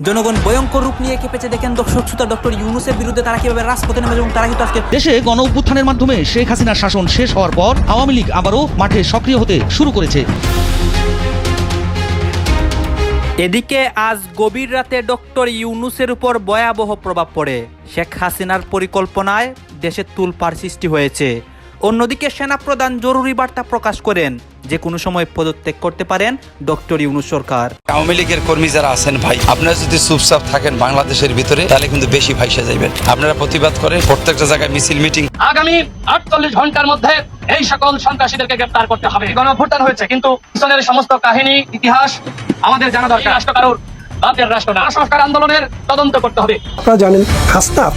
জনগণ ভয়ঙ্কর রূপ নিয়ে কেঁপেছে দেখেন দর্শক শ্রোতা ডক্টর ইউনুসের বিরুদ্ধে তারা কীভাবে রাজপথে নেমে এবং তারা কিন্তু আজকে দেশে গণ অভ্যুত্থানের মাধ্যমে শেখ হাসিনার শাসন শেষ হওয়ার পর আওয়ামী লীগ আবারও মাঠে সক্রিয় হতে শুরু করেছে। এদিকে আজ গভীর রাতে ডক্টর ইউনুসের উপর ভয়াবহ প্রভাব পড়ে। শেখ হাসিনার পরিকল্পনায় দেশে তুলপার সৃষ্টি হয়েছে। অন্যদিকে সেনাপ্রধান জরুরি বার্তা প্রকাশ করেন। যে কোনো সময় পদত্যাগ করতে পারেন ডক্টর ইউনুস সরকার। আওয়ামী লীগের কর্মী যারা আছেন ভাই আপনারা যদি চুপচাপ থাকেন বাংলাদেশের ভিতরে তাহলে কিন্তু বেশি ভাইসা যাইবেন। আপনারা প্রতিবাদ করেন প্রত্যেকটা জায়গায় মিছিল মিটিং। আগামী আটচল্লিশ ঘণ্টার মধ্যে এই সকল সন্ত্রাসীদেরকে গ্রেপ্তার করতে হবে। গণভুত্থান হয়েছে কিন্তু পিছনের সমস্ত কাহিনী ইতিহাস আমাদের জানা দরকার। রাষ্ট্র কারোর বাপের রাষ্ট্র না। সংস্কার আন্দোলনের তদন্ত করতে হবে। আপনারা জানেন হাসনাত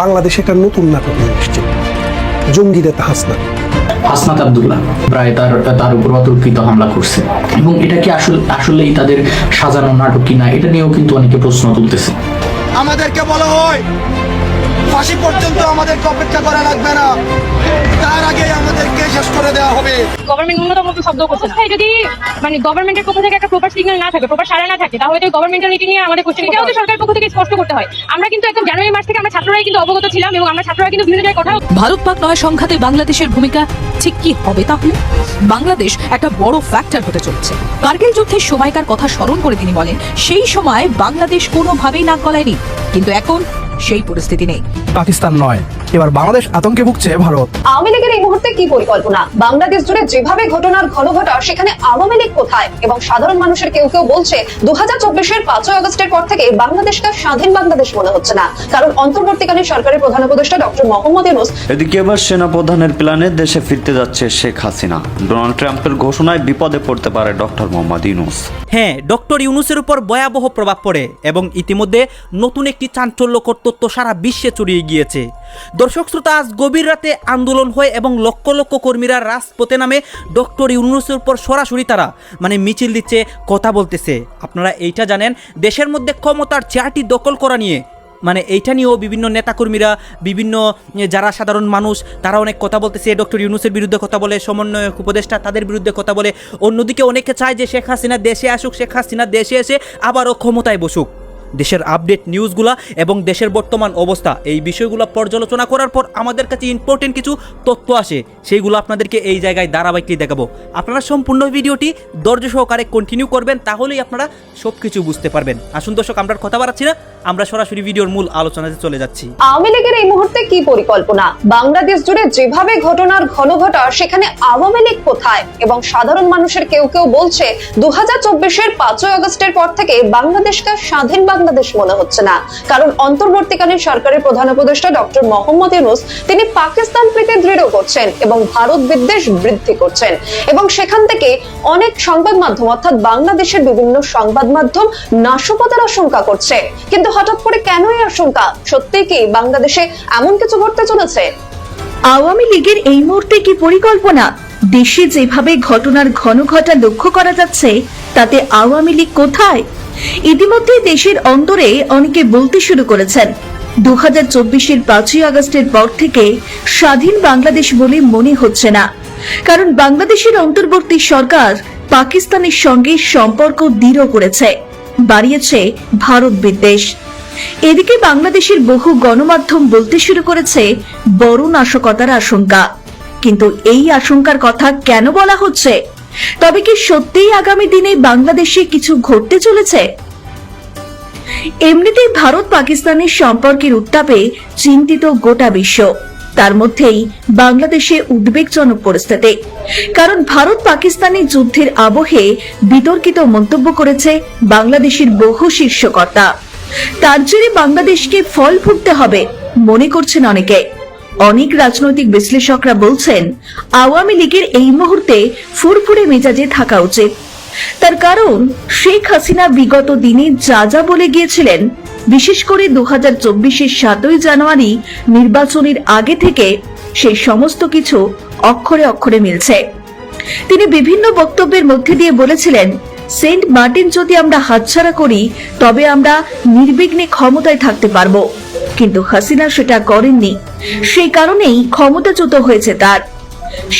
বাংলাদেশে একটা নতুন নাটক নিয়ে এসছে। জঙ্গি নেতা হাসনাত হাসনাত আবদুল্লাহ প্রায় তার তার উপর অতর্কিত হামলা করছে। এবং এটা কি আসলে, আসলেই তাদের সাজানো নাটক কিনা এটা নিয়েও কিন্তু অনেকে প্রশ্ন তুলতেছে। আমাদেরকে বলা হয় ফাঁসি পর্যন্ত আমাদেরকে অপেক্ষা করা লাগবে না। তার আগে আমাদেরকে শেষ করে দেওয়া হবে। গভর্নমেন্ট ন্যূনতম শব্দ করছে অবস্থায় যদি মানে গভর্নমেন্টের পক্ষ থেকে একটা প্রপার সিগন্যাল না থাকে প্রপার সারা না থাকে তাহলে তো নিয়ে আমাদের কোশ্চেন এটাও তো সরকারের পক্ষ থেকে স্পষ্ট করতে হয়। আমরা কিন্তু একদম জানুয়ারি মাস থেকে আমরা ছাত্ররাই কিন্তু অবগত ছিলাম এবং আমরা ছাত্ররা কিন্তু বিভিন্ন জায়গায় কথা ভারত পাক নয় সংঘাতে বাংলাদেশের ভূমিকা ঠিক কি হবে তাহলে? বাংলাদেশ একটা বড় ফ্যাক্টর হতে চলেছে। কার্গিল যুদ্ধের সময়কার কথা স্মরণ করে তিনি বলেন সেই সময় বাংলাদেশ কোনোভাবেই নাক গলায়নি। কিন্তু এখন সেই পরিস্থিতি নেই। পাকিস্তান নয়। এবার বাংলাদেশ আতঙ্কে ভুগছে ভারত। আওয়ামী লীগের এই মুহূর্তে কি পরিকল্পনা? বাংলাদেশ জুড়ে যেভাবে ঘটনার ঘন ঘটা সেখানে আওয়ামী লীগ কোথায়? এবং সাধারণ মানুষের কেউ কেউ বলছে দু হাজার চব্বিশের পাঁচই আগস্টের পর থেকে বাংলাদেশকে স্বাধীন বাংলাদেশ মনে হচ্ছে না। কারণ অন্তর্বর্তীকালীন সরকারের প্রধান উপদেষ্টা ডক্টর মোহাম্মদ ইউনুস এদিকে এবার সেনাপ্রধানের প্ল্যানে দেশে ফিরতে যাচ্ছে শেখ হাসিনা। ডোনাল্ড ট্রাম্পের ঘোষণায় বিপদে পড়তে পারে ডক্টর মোহাম্মদ ইউনুস। হ্যাঁ ডক্টর ইউনুসের উপর ভয়াবহ প্রভাব পড়ে এবং ইতিমধ্যে নতুন একটি চাঞ্চল্যকর তথ্য সারা বিশ্বে ছড়িয়ে গিয়েছে। দর্শক শ্রোতা, আজ গভীর রাতে আন্দোলন হয় এবং লক্ষ লক্ষ কর্মীরা রাজপথে নামে ডক্টর ইউনুসের উপর সরাসরি তারা মানে মিছিল দিচ্ছে, কথা বলতেছে। আপনারা এইটা জানেন, দেশের মধ্যে ক্ষমতার চেয়ারটি দখল করা নিয়ে মানে এইটা নিয়েও বিভিন্ন নেতাকর্মীরা, বিভিন্ন যারা সাধারণ মানুষ, তারা অনেক কথা বলতেছে। ডক্টর ইউনুসের বিরুদ্ধে কথা বলে, সমন্বয়ক উপদেষ্টা তাদের বিরুদ্ধে কথা বলে। অন্যদিকে অনেকে চায় যে শেখ হাসিনা দেশে আসুক, শেখ হাসিনা দেশে এসে আবারও ক্ষমতায় বসুক। দেশের আপডেট নিউজগুলা এবং দেশের বর্তমান অবস্থা। এই বিষয়গুলো পর্যালোচনা করার পর আমাদের কাছে ইম্পর্টেন্ট কিছু তথ্য আসে। সেইগুলো আপনাদেরকে এই জায়গায় ধারাবাহিকলি দেখাবো। আপনারা সম্পূর্ণ ভিডিওটি ধৈর্য সহকারে কন্টিনিউ করবেন, তাহলেই আপনারা সব কিছু বুঝতে পারবেন। আসুন দর্শক, আমরা কথা বাড়াচ্ছি না, আমরা সরাসরি ভিডিওর মূল আলোচনাতে চলে যাচ্ছি। আওয়ামী লীগের এই মুহূর্তে কি পরিকল্পনা? বাংলাদেশ জুড়ে যেভাবে ঘটনার ঘন ঘটা সেখানে আওয়ামী লীগ কোথায়? এবং সাধারণ মানুষের কেউ কেউ বলছে দু হাজার চব্বিশের পাঁচই আগস্টের পর থেকে বাংলাদেশকে স্বাধীন বাংলাদেশ মনে হচ্ছে না। কারণ অন্তর্বর্তীকালীন সরকারের প্রধান উপদেষ্টা ডক্টর মোহাম্মদ ইউনুস তিনি পাকিস্তান প্রীতি দৃঢ় করছেন এবং ভারত বিদ্বেষ বৃদ্ধি করছেন। এবং সেখান থেকে অনেক সংবাদ মাধ্যম, অর্থাৎ বাংলাদেশের বিভিন্ন সংবাদ মাধ্যম নাশকতার আশঙ্কা করছে। কিন্তু হঠাৎ করে কেন এই আশঙ্কা? সত্যি কি বাংলাদেশে এমন কিছু ঘটতে চলেছে? আওয়ামী লীগের এই মুহূর্তে কি পরিকল্পনা? দেশে যেভাবে ঘটনার ঘন ঘটা লক্ষ্য করা যাচ্ছে, তাতে আওয়ামী লীগ কোথায়? ইতিমধ্যে দেশের অন্তরে অনেকে বলতে শুরু করেছেন। দু হাজার চব্বিশের পাঁচই আগস্টের পর থেকে স্বাধীন বাংলাদেশ বলে মনে হচ্ছে না। কারণ বাংলাদেশের অন্তর্বর্তী সরকার পাকিস্তানের সঙ্গে সম্পর্ক দৃঢ় করেছে, বাড়িয়েছে ভারত বিদ্বেষ। এদিকে বাংলাদেশের বহু গণমাধ্যম বলতে শুরু করেছে বড় নাশকতার আশঙ্কা। কিন্তু এই আশঙ্কার কথা কেন বলা হচ্ছে? তবে কি সত্যিই আগামী দিনে বাংলাদেশে কিছু ঘটতে চলেছে? এমনিতেই ভারত পাকিস্তানের সম্পর্কের উত্তাপে চিন্তিত গোটা বিশ্ব। তার মধ্যেই বাংলাদেশে উদ্বেগজনক পরিস্থিতি। কারণ ভারত পাকিস্তানি যুদ্ধের আবহে বিতর্কিত মন্তব্য করেছে বাংলাদেশের বহু শীর্ষকর্তা। তার জেরে বাংলাদেশকে ফল ভুগতে হবে, মনে করছেন অনেকে। অনেক রাজনৈতিক বিশ্লেষকরা বলছেন, আওয়ামী লীগের এই মুহূর্তে ফুরফুরে মেজাজে থাকা উচিত। তার কারণ, শেখ হাসিনা বিগত দিনে যা যা বলে গিয়েছিলেন, বিশেষ করে দু হাজার চব্বিশের সাতই জানুয়ারি নির্বাচনের আগে থেকে সেই সমস্ত কিছু অক্ষরে অক্ষরে মিলছে। তিনি বিভিন্ন বক্তব্যের মধ্যে দিয়ে বলেছিলেন, সেন্ট মার্টিন যদি আমরা হাতছাড়া করি, তবে আমরা নির্বিঘ্নে ক্ষমতায় থাকতে পারব। কিন্তু হাসিনা সেটা করেননি। সেই কারণেই ক্ষমতাচ্যুত হয়েছে তার।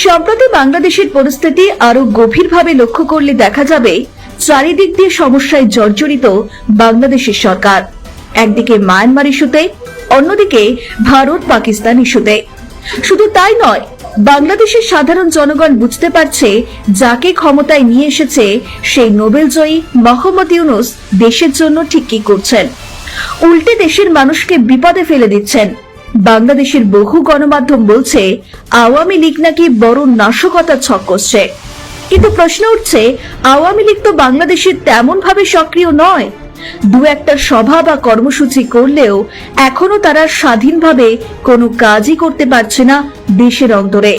সম্প্রতি বাংলাদেশের পরিস্থিতি আরও গভীরভাবে লক্ষ্য করলে দেখা যাবে, চারিদিক দিয়ে সমস্যায় জর্জরিত বাংলাদেশের সরকার। একদিকে মায়ানমার ইস্যুতে, অন্যদিকে ভারত পাকিস্তান ইস্যুতে। শুধু তাই নয়, বাংলাদেশের সাধারণ জনগণ বুঝতে পারছে যাকে ক্ষমতায় নিয়ে এসেছে সেই নোবেলজয়ী মোহাম্মদ ইউনুস দেশের জন্য ঠিক কি করছেন। উল্টে দেশের মানুষকে বিপদে ফেলে দিচ্ছেন। বাংলাদেশের বহু গণমাধ্যম বলছে, আওয়ামী লীগ নাকি বড় নাশকতার ছক কষছে কিন্তু প্রশ্ন উঠছে, আওয়ামী লীগ তো বাংলাদেশে তেমন ভাবে সক্রিয় নয়। দু একটা সভা বা কর্মসূচি করলেও এখনও তারা স্বাধীনভাবে কোনো কাজই করতে পারছে না দেশের অন্তরে।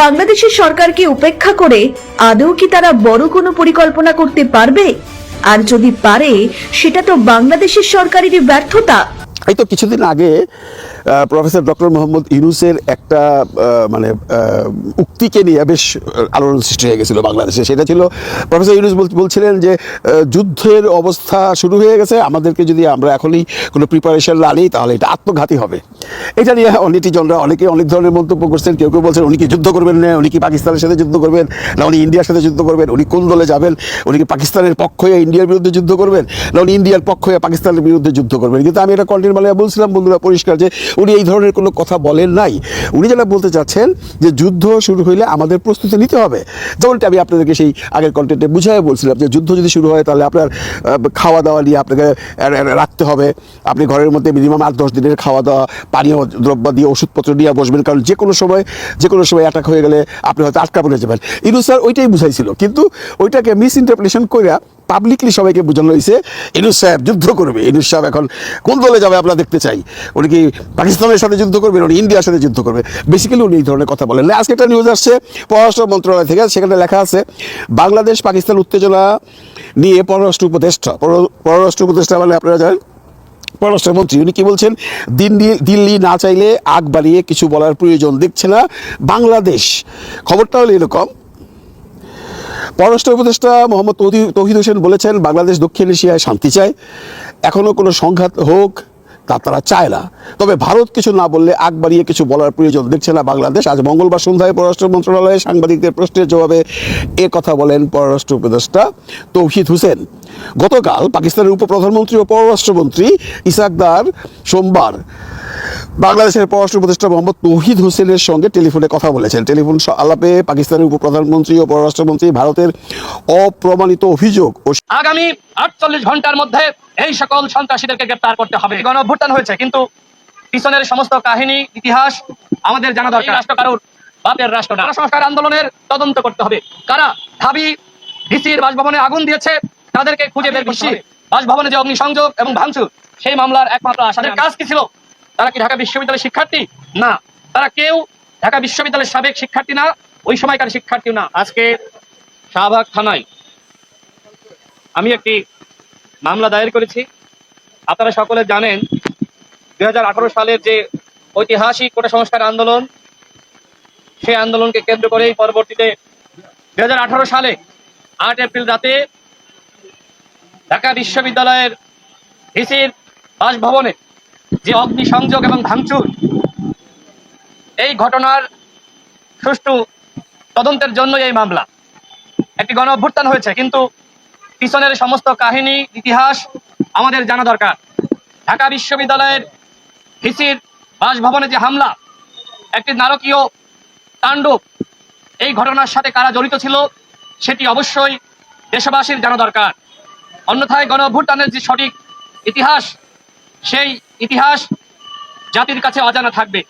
বাংলাদেশের সরকারকে উপেক্ষা করে আদৌ কি তারা বড় কোনো পরিকল্পনা করতে পারবে? আর যদি পারে, সেটা তো বাংলাদেশের সরকারেরই ব্যর্থতা। এই তো কিছুদিন আগে প্রফেসর ডক্টর মোহাম্মদ ইউনুসের একটা মানে উক্তিকে নিয়ে বেশ আলোড়ন সৃষ্টি হয়ে গেছিল বাংলাদেশে। সেটা ছিল, প্রফেসর ইউনুস বল- বলছিলেন যে যুদ্ধের অবস্থা শুরু হয়ে গেছে, আমাদেরকে যদি আমরা এখনই কোনো প্রিপারেশন না নিই, তাহলে এটা আত্মঘাতী হবে। এটা নিয়ে অনেটিজনরা অনেকে অনেক ধরনের মন্তব্য করছেন, কেউ কেউ বলছেন, উনি কি যুদ্ধ করবেন না উনি কি পাকিস্তানের সাথে যুদ্ধ করবেন, না, উনি ইন্ডিয়ার সাথে যুদ্ধ করবেন, উনি কোন দলে যাবেন, উনি কি পাকিস্তানের পক্ষ হয়ে ইন্ডিয়ার বিরুদ্ধে যুদ্ধ করবেন, না, উনি ইন্ডিয়ার পক্ষ হয়ে পাকিস্তানের বিরুদ্ধে যুদ্ধ করবেন? কিন্তু আমি এটা কন্টিনিউ মালিয়া বলছিলাম, বন্ধুরা, পরিষ্কার যে উনি এই ধরনের কোনো কথা বলেন নাই। উনি যেটা বলতে চাচ্ছেন যে যুদ্ধ শুরু হইলে আমাদের প্রস্তুতি নিতে হবে। যেমনটি আমি আপনাদেরকে সেই আগের কন্টেন্টে বুঝাই বলছিলাম যে যুদ্ধ যদি শুরু হয়, তাহলে আপনার খাওয়া দাওয়া নিয়ে আপনাকে রাখতে হবে। আপনি ঘরের মধ্যে মিনিমাম আট দশ দিনের খাওয়া দাওয়া পানীয় দ্রব্য দিয়ে ওষুধপত্র নিয়ে বসবেন, কারণ যে কোনো সময়, যে কোনো সময় অ্যাটাক হয়ে গেলে আপনি হয়তো আটকা পড়ে যাবেন। ইনু স্যার ওইটাই বুঝাইছিল, কিন্তু ওইটাকে মিস ইন্টারপ্রিটেশন করে পাবলিকলি সবাইকে বোঝানো হয়েছে ইনুস সাহেব যুদ্ধ করবে। ইনুস সাহেব এখন কোন দলে যাবে আমরা দেখতে চাই। উনি কি পাকিস্তানের সাথে যুদ্ধ করবেন উনি ইন্ডিয়ার সাথে যুদ্ধ করবে? বেসিক্যালি উনি এই ধরনের কথা বলেন। আজকে একটা নিউজ আসছে, পররাষ্ট্র মন্ত্রণালয় থেকে, সেখানে লেখা আছে বাংলাদেশ পাকিস্তান উত্তেজনা নিয়ে পররাষ্ট্র উপদেষ্টা, পর- পররাষ্ট্র উপদেষ্টা মানে আপনারা জানেন পররাষ্ট্রমন্ত্রী উনি কি বলছেন? দিল্লি দিল্লি না চাইলে আগ বাড়িয়ে কিছু বলার প্রয়োজন দেখছে না বাংলাদেশ। খবরটা হলো এরকম। পররাষ্ট্র উপদেষ্টা মোহাম্মদ তহিদ হোসেন বলেছেন, বাংলাদেশ দক্ষিণ এশিয়ায় শান্তি চায়। এখনও কোনো সংঘাত হোক তা তারা চায় না। তবে ভারত কিছু না বললে আগ বাড়িয়ে কিছু বলার প্রয়োজন দেখছে না বাংলাদেশ। আজ মঙ্গলবার সন্ধ্যায় পররাষ্ট্র মন্ত্রণালয়ে সাংবাদিকদের প্রশ্নের জবাবে এ কথা বলেন পররাষ্ট্র উপদেষ্টা তৌহিদ হোসেন। গতকাল পাকিস্তানের উপপ্রধানমন্ত্রী ও পররাষ্ট্রমন্ত্রী ইসাকদার সোমবার বাংলাদেশের পররাষ্ট্র উপদেষ্টা মোহাম্মদ তৌহিদ হোসেনের সঙ্গে টেলিফোনে কথা বলেছেন। টেলিফোন আলাপে পাকিস্তানের উপপ্রধানমন্ত্রী ও পররাষ্ট্রমন্ত্রী ভারতের অপ্রমাণিত অভিযোগ ও আগামী আটচল্লিশ ঘণ্টার মধ্যে এই সকল সন্ত্রাসীদেরকে গ্রেপ্তার করতে হবে। গণ অভ্যুত্থান হয়েছে কিন্তু পিছনের সমস্ত কাহিনী ইতিহাস আমাদের জানা দরকার। রাষ্ট্র কারোর? বাপের রাষ্ট্র না। সংস্কার আন্দোলনের তদন্ত করতে হবে। কারা? ঢাবি ডিসির বাসভবনে আগুন দিয়েছে তাদেরকে খুঁজে বের করছি বাসভবনে যে অগ্নিসংযোগ এবং ভাঙচুর সেই মামলার একমাত্র আসামের কাজ কি ছিল? তারা কি ঢাকা বিশ্ববিদ্যালয়ের শিক্ষার্থী? না। তারা কেউ ঢাকা বিশ্ববিদ্যালয়ের সাবেক শিক্ষার্থী না, ওই সময়কার শিক্ষার্থী না। আজকে শাহবাগ থানায় আমি একটি মামলা দায়ের করেছি। আপনারা সকলে জানেন দু হাজার আঠারো সালের যে ঐতিহাসিক কোটা সংস্কার আন্দোলন, সেই আন্দোলনকে কেন্দ্র করেই পরবর্তীতে দু হাজার আঠারো সালে আট এপ্রিল রাতে ঢাকা বিশ্ববিদ্যালয়ের ভিসির বাসভবনে যে অগ্নিসংযোগ এবং ভাঙচুর, এই ঘটনার সুষ্ঠু তদন্তের জন্য এই মামলা। একটি গণ অভ্যুত্থান হয়েছে, কিন্তু পিছনের সমস্ত কাহিনী, ইতিহাস আমাদের জানা দরকার। ঢাকা বিশ্ববিদ্যালয়ের ভিসির বাসভবনে যে হামলা, একটি নারকীয় তাণ্ডব, এই ঘটনার সাথে কারা জড়িত ছিল, সেটি অবশ্যই দেশবাসীর জানা দরকার। অন্যথায় গণ অভ্যুত্থানের যে সঠিক ইতিহাস সেই ইতিহাস জাতির কাছে অজানা থাকবে।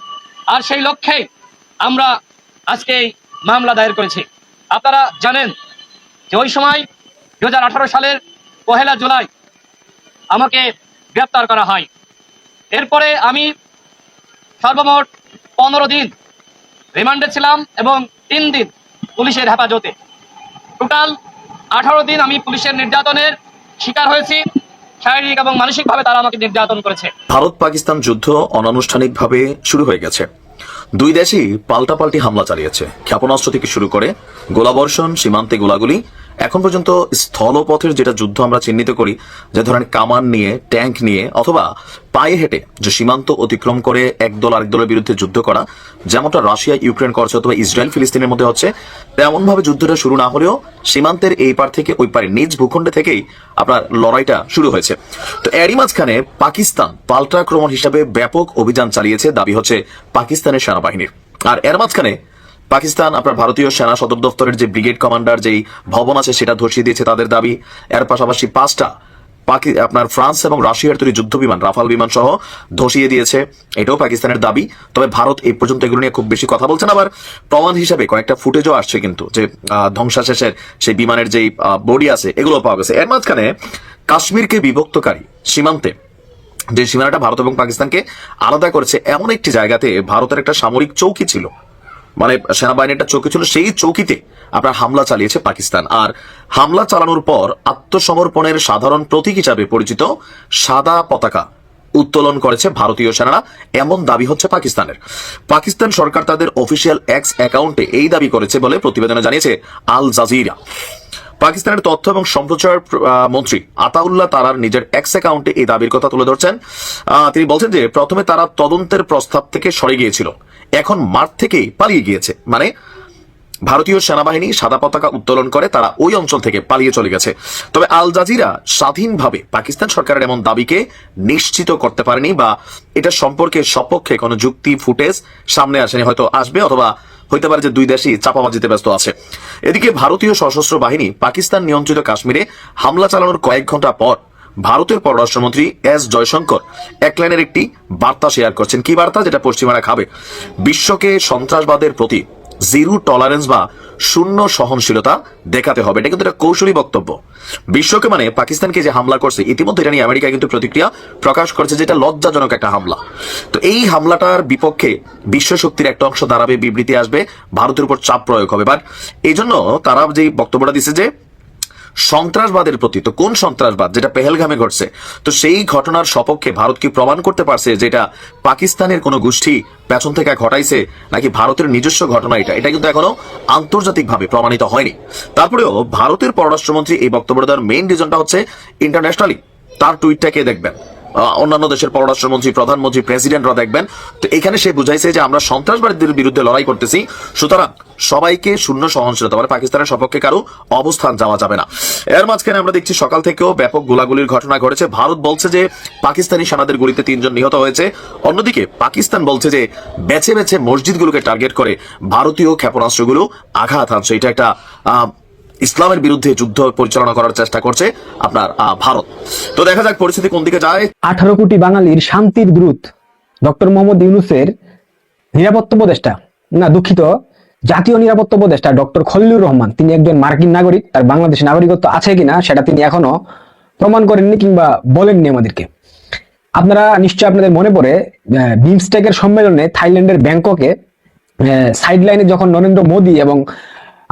আর সেই লক্ষ্যে আমরা আজকে এই মামলা দায়ের করেছি। আপনারা জানেন যে ওই সময় দু হাজার আঠারো সালের পহেলা জুলাই আমাকে গ্রেপ্তার করা হয়। এরপরে আমি সর্বমোট পনেরো দিন রিমান্ডে ছিলাম এবং তিন দিন পুলিশের হেফাজতে। টোটাল আঠারো দিন আমি পুলিশের নির্যাতনের শিকার হয়েছি। শারীরিক এবং মানসিকভাবে তারা আমাকে নির্যাতন করেছে। ভারত পাকিস্তান যুদ্ধ অনানুষ্ঠানিকভাবে শুরু হয়ে গেছে। দুই দেশই পাল্টাপাল্টি হামলা চালিয়েছে। ক্ষেপণাস্ত্র থেকে শুরু করে গোলাবর্ষণ, সীমান্তে গোলাগুলি এখন পর্যন্ত স্থলপথের যেটা যুদ্ধ আমরা চিহ্নিত করি, যে ধরেন কামান নিয়ে, ট্যাঙ্ক নিয়ে, অথবা পায়ে হেঁটে যে সীমান্ত অতিক্রম করে এক দল আরেক দলের বিরুদ্ধে যুদ্ধ করা, যেমনটা রাশিয়া, ইউক্রেন করছে অথবা ইসরায়েল, ফিলিস্তিনের মধ্যে হচ্ছে তেমন ভাবে যুদ্ধটা শুরু না হলেও সীমান্তের এই পার থেকে ওই পারে, নিজ ভূখণ্ডে থেকেই আপনার লড়াইটা শুরু হয়েছে। তো এরই মাঝখানে পাকিস্তান পাল্টা আক্রমণ হিসাবে ব্যাপক অভিযান চালিয়েছে, দাবি হচ্ছে পাকিস্তানের সেনাবাহিনীর। আর এর মাঝখানে পাকিস্তান, আপনার ভারতীয় সেনা সদর দপ্তরের যে ব্রিগেড কমান্ডার, যেই ভবন আছে সেটা ধসিয়ে দিয়েছে তাদের দাবি। এর পাশাপাশি পাঁচটা পাকি, আপনার ফ্রান্স এবং রাশিয়ার তৈরি যুদ্ধ বিমান, রাফাল বিমান সহ ধসিয়ে দিয়েছে। এটাও পাকিস্তানের দাবি। তবে ভারত এই পর্যন্ত এগুলো নিয়ে খুব বেশি কথা বলছে না, আবার প্রমাণ হিসাবে কয়েকটা ফুটেজও আসছে কিন্তু, যে ধ্বংসাশেষের সেই বিমানের যেই বডি আছে এগুলো পাওয়া গেছে। এর মাঝখানে কাশ্মীরকে বিভক্তকারী সীমান্তে, যে সীমানাটা ভারত এবং পাকিস্তানকে আলাদা করেছে, এমন একটি জায়গাতে ভারতের একটা সামরিক চৌকি ছিল। মানে সেনাবাহিনীর একটা চৌকি ছিল, সেই চৌকিতে আপনার হামলা চালিয়েছে পাকিস্তান। আর হামলা চালানোর পর আত্মসমর্পণের সাধারণ প্রতীক হিসাবে পরিচিত সাদা পতাকা উত্তোলন করেছে ভারতীয় সেনারা। এমন দাবি হচ্ছে পাকিস্তানের। পাকিস্তান সরকার তাদের অফিসিয়াল এক্স অ্যাকাউন্টে এই দাবি করেছে বলে প্রতিবেদনে জানিয়েছে আল জাজিরা। পাকিস্তানের তথ্য এবং সম্প্রচার মন্ত্রী আতাউল্লাহ তারার নিজের এক্স অ্যাকাউন্টে এই দাবির কথা তুলে ধরছেন। তিনি বলছেন যে, প্রথমে তারা তদন্তের প্রস্তাব থেকে সরে গিয়েছিল। এখন মাঠ থেকেই পালিয়ে গিয়েছে। মানে ভারতীয় সেনাবাহিনী সাদা পতাকা উত্তোলন করে তারা ওই অঞ্চল থেকে পালিয়ে চলে গেছে। তবে আল জাজিরা স্বাধীনভাবে পাকিস্তান সরকারের এমন দাবিকে নিশ্চিত করতে পারেনি বা এটা সম্পর্কে সপক্ষে কোনো যুক্তি, ফুটেজ সামনে আসেনি। হয়তো আসবে অথবা হইতে পারে যে দুই দেশই চাপাবাজিতে ব্যস্ত আছে। এদিকে ভারতীয় সশস্ত্র বাহিনী পাকিস্তান নিয়ন্ত্রিত কাশ্মীরে হামলা চালানোর কয়েক ঘণ্টা পর ভারতের পররাষ্ট্রমন্ত্রী এস জয়শঙ্কর এক লাইনের একটি বার্তা শেয়ার করছেন। কি বার্তা? যেটা পশ্চিমারা খাবে। বিশ্বকে সন্ত্রাসবাদের প্রতি জিরো টলারেন্স বা শূন্য সহনশীলতা দেখাতে হবে। এটা কিন্তু একটা কৌশলী বক্তব্য। বিশ্বকে মানে পাকিস্তানকে যে হামলা করছে, ইতিমধ্যে এটা নিয়ে আমেরিকা কিন্তু প্রতিক্রিয়া প্রকাশ করেছে, যেটা লজ্জাজনক একটা হামলা। তো এই হামলাটার বিপক্ষে বিশ্ব শক্তির একটা অংশ দাঁড়াবে, বিবৃতি আসবে, ভারতের উপর চাপ প্রয়োগ হবে। বাট এই জন্য তারা যে বক্তব্যটা দিছে যে সন্ত্রাসবাদের প্রতি, তো কোন সন্ত্রাসবাদ যেটা পেহেলগামে ঘটছে? তো সেই ঘটনার সপক্ষে ভারত কি প্রমাণ করতে পারছে যেটা পাকিস্তানের কোনো গোষ্ঠী পেছন থেকে ঘটাইছে নাকি ভারতের নিজস্ব ঘটনা এটা? এটা কিন্তু এখনও আন্তর্জাতিকভাবে প্রমাণিত হয়নি। তারপরেও ভারতের পররাষ্ট্রমন্ত্রী এই বক্তব্য দেওয়ার মেইন রিজনটা হচ্ছে ইন্টারন্যাশনালি তার টুইটটাকে দেখবেন? অন্যান্য দেশের পররাষ্ট্রমন্ত্রী, প্রধানমন্ত্রী, প্রেসিডেন্টরা দেখবেন। তো এখানে সে বুঝাইছে যে আমরা সন্ত্রাসবাদীদের বিরুদ্ধে লড়াই করতেছি। সুতরাং সবাইকে শূন্য সহনশীলতা মানে পাকিস্তানের সপক্ষে কারও অবস্থান যাওয়া যাবে না। এর মাঝখানে আমরা দেখছি সকাল থেকেও ব্যাপক গোলাগুলির ঘটনা ঘটেছে। ভারত বলছে যে পাকিস্তানি সেনাদের গুলিতে তিনজন নিহত হয়েছে। অন্যদিকে পাকিস্তান বলছে যে বেছে বেছে মসজিদগুলোকে টার্গেট করে ভারতীয় ক্ষেপণাস্ত্রগুলো আঘাত হানছে এটা একটা ইসলামের বিরুদ্ধে যুদ্ধ পরিচালনা করার চেষ্টা করছে আপনার ভারত। তো দেখা যাক পরিস্থিতি কোন দিকে যায়। আঠারো কোটি বাঙালির শান্তির দ্রুত ডক্টর মোহাম্মদ ইউনুসের নিরাপত্তা উপদেষ্টা, না, দুঃখিত, জাতীয় নিরাপত্তা উপদেষ্টা ডক্টর খলিলুর রহমান। তিনি একজন মার্কিন নাগরিক, তার বাংলাদেশ নাগরিকত্ব আছে কিনা সেটা তিনি এখনও প্রমাণ করেননি কিংবা বলেননি আমাদেরকে। আপনারা নিশ্চয় আপনাদের মনে পড়ে বিমস্টেকের সম্মেলনে থাইল্যান্ডের ব্যাংককে সাইড লাইনে যখন নরেন্দ্র মোদী এবং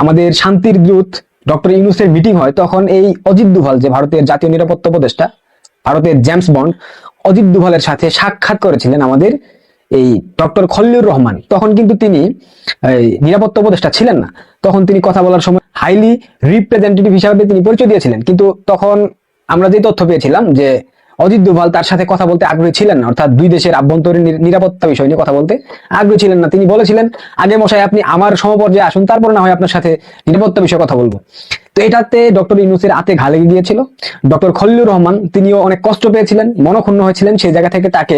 আমাদের শান্তির দূত ডক্টর ইউনুসের মিটিং হয়, তখন এই অজিত দুভাল যে ভারতের জাতীয় নিরাপত্তা উপদেষ্টা, ভারতের জেমস বন্ড, অজিত দুভালের সাথে সাক্ষাৎ করেছিলেন আমাদের এই ডক্টর খল্লুর রহমান। তখন কিন্তু তিনি নিরাপত্তা উপদেষ্টা ছিলেন না। তখন তিনি কথা বলার সময় হাইলি রিপ্রেজেন্টেটিভ হিসাবে তিনি পরিচয় দিয়েছিলেন। কিন্তু তখন আমরা যে তথ্য পেয়েছিলাম যে অজিত দুভাল তার সাথে কথা বলতে আগ্রহী ছিলেন না। অর্থাৎ দুই দেশের আভ্যন্তরীণ নিরাপত্তা বিষয় নিয়ে কথা বলতে আগ্রহী ছিলেন না। তিনি বলেছিলেন, আগে মশাই আপনি আমার সমপর্যায়ে আসুন, তারপর না হয় আপনার সাথে নিরাপত্তা বিষয়ে কথা বলব। তো এটাতে ডক্টর ইউনুসের হাতে ঘা লেগে গিয়েছিল। ডক্টর খলিলুর রহমান তিনিও অনেক কষ্ট পেয়েছিলেন, মনক্ষুণ্ণ হয়েছিলেন। সেই জায়গা থেকে তাকে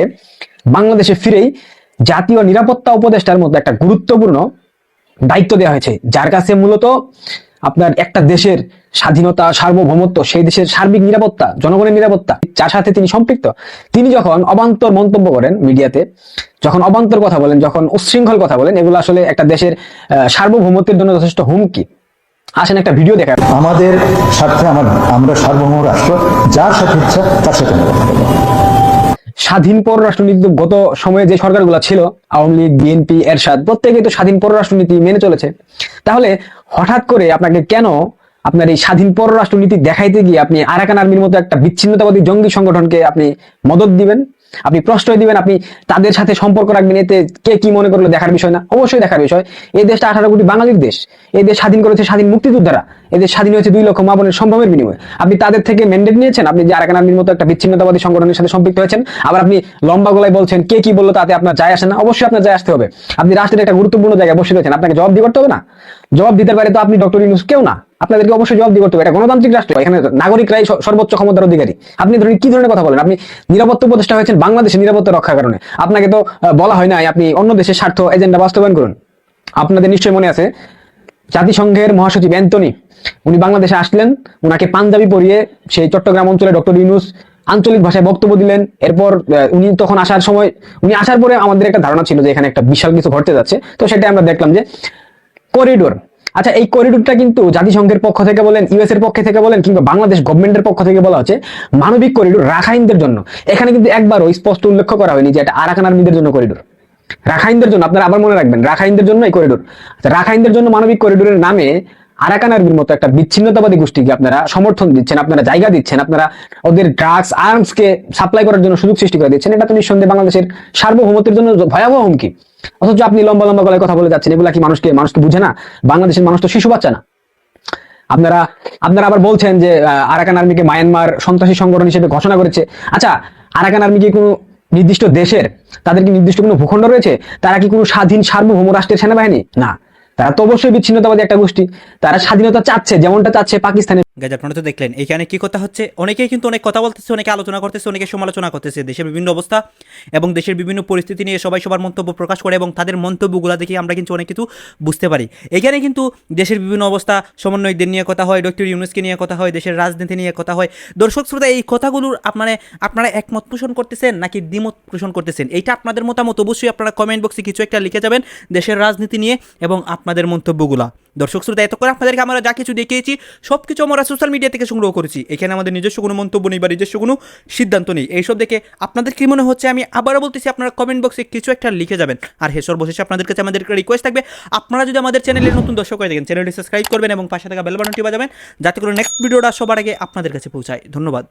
বাংলাদেশে ফিরেই জাতীয় নিরাপত্তা উপদেষ্টার মধ্যে একটা গুরুত্বপূর্ণ দায়িত্ব দেওয়া হয়েছে। যার কাছে মূলত আপনার একটা দেশের স্বাধীনতা সার্বভৌমত্ব সেই দেশের সার্বিক নিরাপত্তা জনগণের নিরাপত্তা যার সাথে তিনি সম্পৃক্ত তিনি যখন অবান্তর মন্তব্য করেন মিডিয়াতে যখন অবান্তর কথা বলেন যখন উচ্ছৃঙ্খল কথা বলেন এগুলো আসলে একটা দেশের সার্বভৌমত্বের জন্য যথেষ্ট হুমকি। আসেন একটা ভিডিও দেখা আমাদের স্বার্থে আমার সার্বভৌম রাষ্ট্র যার সাথে ইচ্ছা তার সাথে। স্বাধীন পররাষ্ট্রনীতি গত সময়ে যে সরকারগুলো ছিল আওয়ামী লীগ বিএনপি এরশাদ প্রত্যেকেই তো স্বাধীন পররাষ্ট্রনীতি মেনে চলেছে। তাহলে হঠাৎ করে আপনাকে কেন আপনার এই স্বাধীন পররাষ্ট্রনীতি দেখাইতে গিয়ে আপনি আরাকান আর্মির মতো একটা বিচ্ছিন্নতাবাদী জঙ্গি সংগঠনকে আপনি মদত দিবেন, আপনি প্রশ্রয় দিবেন, আপনি তাদের সাথে সম্পর্ক রাখবেন, এতে কে কি মনে করল দেখার বিষয় না, অবশ্যই দেখার বিষয়। এই দেশটা আঠারো কোটি বাঙালির দেশ। এই দেশ স্বাধীন করেছে স্বাধীন মুক্তিযোদ্ধারা। এদের স্বাধীন হয়েছে দুই লক্ষ মা বোনের সম্ভবের বিনিময়ে। আপনি তাদের থেকে ম্যান্ডেট নিয়েছেন, আপনি যে আরাকান আর্মির মতো একটা বিচ্ছিন্নতাবাদী সংগঠনের সাথে সম্পৃক্ত হয়েছেন, আবার আপনি লম্বা গলায় বলছেন কে কি বলল তাতে আপনার যায় আসে না, অবশ্যই আপনার যায় আসতে হবে। আপনি রাষ্ট্রের একটা গুরুত্বপূর্ণ জায়গায় বসে রয়েছেন, আপনাকে জবাব দিয়ে করতে হবে না। জবাব দিতে পারে তো আপনি ডক্টর ইউনুস কেউ না। আপনাদেরকে অবশ্যই জবাব দিয়ে করতে হবে। এটা গণতান্ত্রিক রাষ্ট্র, এখানে নাগরিকরাই সর্বোচ্চ ক্ষমতার অধিকারী। আপনি ধরুন কি ধরনের কথা বলেন? আপনি নিরাপত্তা উপদেষ্টা হয়েছেন বাংলাদেশের নিরাপত্তা রক্ষার কারণে। আপনাকে তো বলা হয় নাই, আপনি অন্য দেশের স্বার্থ এজেন্ডা বাস্তবায়ন করুন। আপনাদের নিশ্চয়ই মনে আছে, জাতিসংঘের মহাসচিব অ্যান্টনি, উনি বাংলাদেশে আসলেন, উনাকে পাঞ্জাবি পরিয়ে সেই চট্টগ্রাম অঞ্চলে ডক্টর ইউনুস আঞ্চলিক ভাষায় বক্তব্য দিলেন। এরপর উনি তখন আসার সময়, উনি আসার পরে আমাদের একটা ধারণা ছিল যে এখানে একটা বিশাল কিছু ঘটতে যাচ্ছে। তো সেটা আমরা দেখলাম যে, করিডোর আচ্ছা এই করিডোরটা কিন্তু জাতিসংঘের পক্ষ থেকে বলেন ইউএস এর পক্ষ থেকে বলেন কিংবা বাংলাদেশ গভর্নমেন্টের পক্ষ থেকে বলা হচ্ছে মানবিক করিডোর রাখাইনদের জন্য। এখানে কিন্তু একবারও স্পষ্ট উল্লেখ করা হয়নি যে এটা আরাকান আর্মিদের জন্য করিডোর রাখাইনদের জন্য আপনারা আবার মনে রাখবেন রাখাইনদের জন্য এই করিডোর আচ্ছা, রাখাইনদের জন্য মানবিক করিডোরের নামে আরাকান আর্মির মতো একটা বিচ্ছিন্নতাবাদী গোষ্ঠীকে আপনারা সমর্থন দিচ্ছেন আপনারা জায়গা দিচ্ছেন আপনারা ওদের ড্রাগস আর্মস কে সাপ্লাই করার জন্য সুযোগ সৃষ্টি করে দিচ্ছেন এটা তো নিঃসন্দেহে বাংলাদেশের সার্বভৌমত্বের জন্য ভয়াবহ হুমকি। অথচ আপনি লম্বা লম্বা গলায় কথা বলে যাচ্ছেন, এগুলা কি মানুষকে মানুষ তো বুঝে না? বাংলাদেশের মানুষ তো শিশু বাচ্চা না। আপনারা আপনারা আবার বলছেন যে আরাকান আর্মিকে মায়ানমার সন্ত্রাসী সংগঠন হিসেবে ঘোষণা করেছে। আচ্ছা আরাকান আর্মি কি কোনো নির্দিষ্ট দেশের? তাদের কি নির্দিষ্ট কোনো ভূখণ্ড রয়েছে? তারা কি কোনো স্বাধীন সার্বভৌম রাষ্ট্রের সেনাবাহিনী? না। তারা তো অবশ্যই বিচ্ছিন্নতাবাদী একটা গোষ্ঠী। তারা স্বাধীনতা চাচ্ছে, যেমনটা চাচ্ছে পাকিস্তানের গাইজ, আপনারা তো দেখলেন এখানে কি কথা হচ্ছে? অনেকেই কিন্তু অনেক কথা বলতেছে, অনেকে আলোচনা করতেছে, অনেকে সমালোচনা করতেছে, দেশের বিভিন্ন অবস্থা এবং দেশের বিভিন্ন পরিস্থিতি নিয়ে সবাই সবার মন্তব্য প্রকাশ করে এবং তাদের মন্তব্যগুলো দেখে আমরা কিন্তু অনেক কিছু বুঝতে পারি। এখানে কিন্তু দেশের বিভিন্ন অবস্থা, সমন্বয়কদের নিয়ে কথা হয়, ডক্টর ইউনুসকে নিয়ে কথা হয়, দেশের রাজনীতি নিয়ে কথা হয়। দর্শক শ্রোতা, এই কথাগুলোর আপনারা আপনারা একমত পোষণ করতেছেন নাকি দ্বিমত পোষণ করতেছেন? এইটা আপনাদের মতামত, অবশ্যই আপনারা কমেন্ট বক্সে কিছু একটা লিখে যাবেন দেশের রাজনীতি নিয়ে এবং আপনাদের মন্তব্যগুলা। দর্শক শ্রোতা এত করে আপনাদেরকে আমরা যা কিছু দেখিয়েছি সব কিছু আমরা সোশ্যাল মিডিয়া থেকে সংগ্রহ করেছি। এখানে আমাদের নিজস্ব কোনো মন্তব্য নেই বা নিজস্ব কোনো সিদ্ধান্ত নেই। এইসব দেখে আপনাদের কি মনে হচ্ছে? আমি আবারও বলতেছি, আপনারা কমেন্ট বক্সে কিছু একটা লিখে যাবেন। আর হেসর সর্বশেষে, আপনাদের কাছে আমাদের রিকোয়েস্ট থাকবে। আপনারা যদি আমাদের চ্যানেলের নতুন দর্শক হয়ে থাকেন চ্যানেলটি সাবস্ক্রাইব করবেন এবং পাশে থাকা বেল বাজাবেন, যাতে করে নেক্সট ভিডিওটা সবার আগে আপনাদের কাছে পৌঁছায়। ধন্যবাদ।